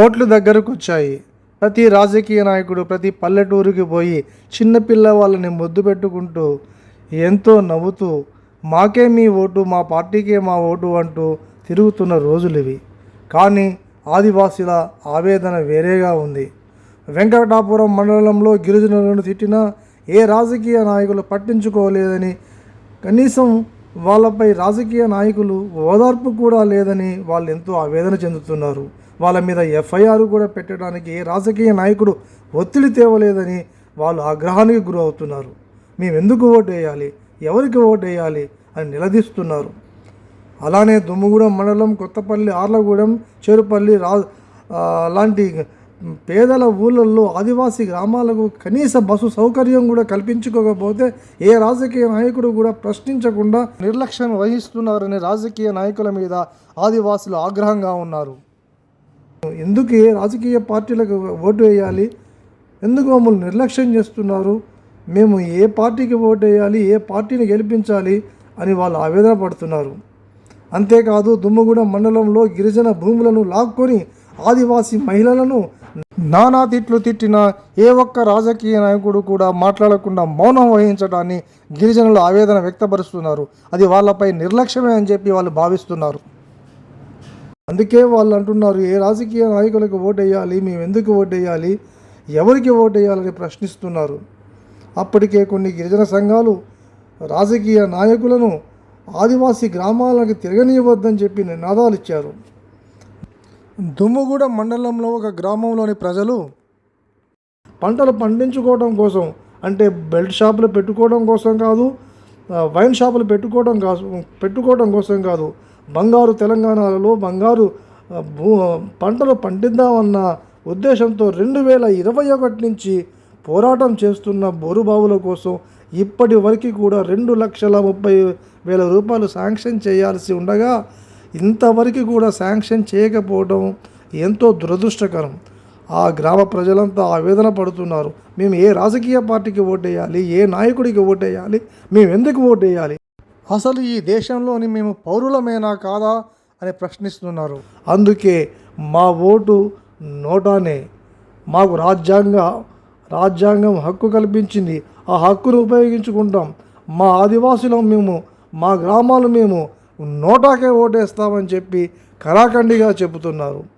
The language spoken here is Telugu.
ఓట్లు దగ్గరకు వచ్చాయి ప్రతి రాజకీయ నాయకుడు ప్రతి పల్లెటూరుకి పోయి చిన్నపిల్ల వాళ్ళని ముద్దు పెట్టుకుంటూ ఎంతో నవ్వుతూ మాకే మీ ఓటు మా పార్టీకే మా ఓటు అంటూ తిరుగుతున్న రోజులు ఇవి. కానీ ఆదివాసీల ఆవేదన వేరేగా ఉంది. వెంకటాపురం మండలంలో గిరిజనులను తిట్టినా ఏ రాజకీయ నాయకులు పట్టించుకోలేదని కనీసం వాళ్ళపై రాజకీయ నాయకులు ఓదార్పు కూడా లేదని వాళ్ళు ఎంతో ఆవేదన చెందుతున్నారు. వాళ్ళ మీద ఎఫ్ఐఆర్ కూడా పెట్టడానికి ఏ రాజకీయ నాయకుడు ఒత్తిడి తేవలేదని వాళ్ళు ఆగ్రహానికి గురవుతున్నారు. మేము ఎందుకు ఓటు వేయాలి ఎవరికి ఓటు వేయాలి అని నిలదీస్తున్నారు. అలానే దుమ్ముగూడెం మండలం కొత్తపల్లి ఆర్లగూడెం చెరుపల్లి రా లాంటి పేదల ఊళ్ళల్లో ఆదివాసీ గ్రామాలకు కనీస బస్సు సౌకర్యం కూడా కల్పించుకోకపోతే ఏ రాజకీయ నాయకుడు కూడా ప్రశ్నించకుండా నిర్లక్ష్యం వహిస్తున్నారని రాజకీయ నాయకుల మీద ఆదివాసులు ఆగ్రహంగా ఉన్నారు. ఎందుకు రాజకీయ పార్టీలకు ఓటు వేయాలి? ఎందుకు మమ్మల్ని నిర్లక్ష్యం చేస్తున్నారు? మేము ఏ పార్టీకి ఓటు వేయాలి? ఏ పార్టీని గెలిపించాలి? అని వాళ్ళు ఆవేదన పడుతున్నారు. అంతేకాదు దుమ్మగూడెం మండలంలో గిరిజన భూములను లాక్కొని ఆదివాసీ మహిళలను నానా తిట్లు తిట్టిన ఏ ఒక్క రాజకీయ నాయకుడు కూడా మాట్లాడకుండా మౌనం వహించడాన్ని గిరిజనులు ఆవేదన వ్యక్తపరుస్తున్నారు. అది వాళ్ళపై నిర్లక్ష్యమే అని చెప్పి వాళ్ళు భావిస్తున్నారు. అందుకే వాళ్ళు అంటున్నారు ఏ రాజకీయ నాయకులకు ఓటు వేయాలి మేము ఎందుకు ఓటు వేయాలి ఎవరికి ఓటు వేయాలని ప్రశ్నిస్తున్నారు. అప్పటికే కొన్ని గిరిజన సంఘాలు రాజకీయ నాయకులను ఆదివాసీ గ్రామాలకు తిరగనివ్వద్దని చెప్పి నినాదాలు ఇచ్చారు. దుమ్ముగూడ మండలంలో ఒక గ్రామంలోని ప్రజలు పంటలు పండించుకోవడం కోసం అంటే బెల్ట్ షాపులు పెట్టుకోవడం కోసం కాదు వైన్ షాపులు పెట్టుకోవడం కాదు పెట్టుకోవడం కోసం కాదు. బంగారు తెలంగాణలో బంగారు భూ పంటలు పండిద్దామన్న ఉద్దేశంతో రెండు వేల ఇరవై ఒకటి నుంచి పోరాటం చేస్తున్న బోరుబావుల కోసం ఇప్పటి వరకు కూడా రెండు లక్షల ముప్పై వేల రూపాయలు శాంక్షన్ చేయాల్సి ఉండగా ఇంతవరకు కూడా శాంక్షన్ చేయకపోవడం ఎంతో దురదృష్టకరం. ఆ గ్రామ ప్రజలంతా ఆవేదన పడుతున్నారు. మేము ఏ రాజకీయ పార్టీకి ఓటేయాలి? ఏ నాయకుడికి ఓటేయాలి? మేము ఎందుకు ఓటేయాలి? అసలు ఈ దేశంలోని మేము పౌరులమేనా కాదా అని ప్రశ్నిస్తున్నారు. అందుకే మా ఓటు నోటానే. మాకు రాజ్యాంగ రాజ్యాంగం హక్కు కల్పించింది. ఆ హక్కును ఉపయోగించుకుంటాం. మా ఆదివాసులం మేము మా గ్రామాలు మేము నోటాకే ఓటేస్తామని చెప్పి కరాఖండిగా చెబుతున్నారు.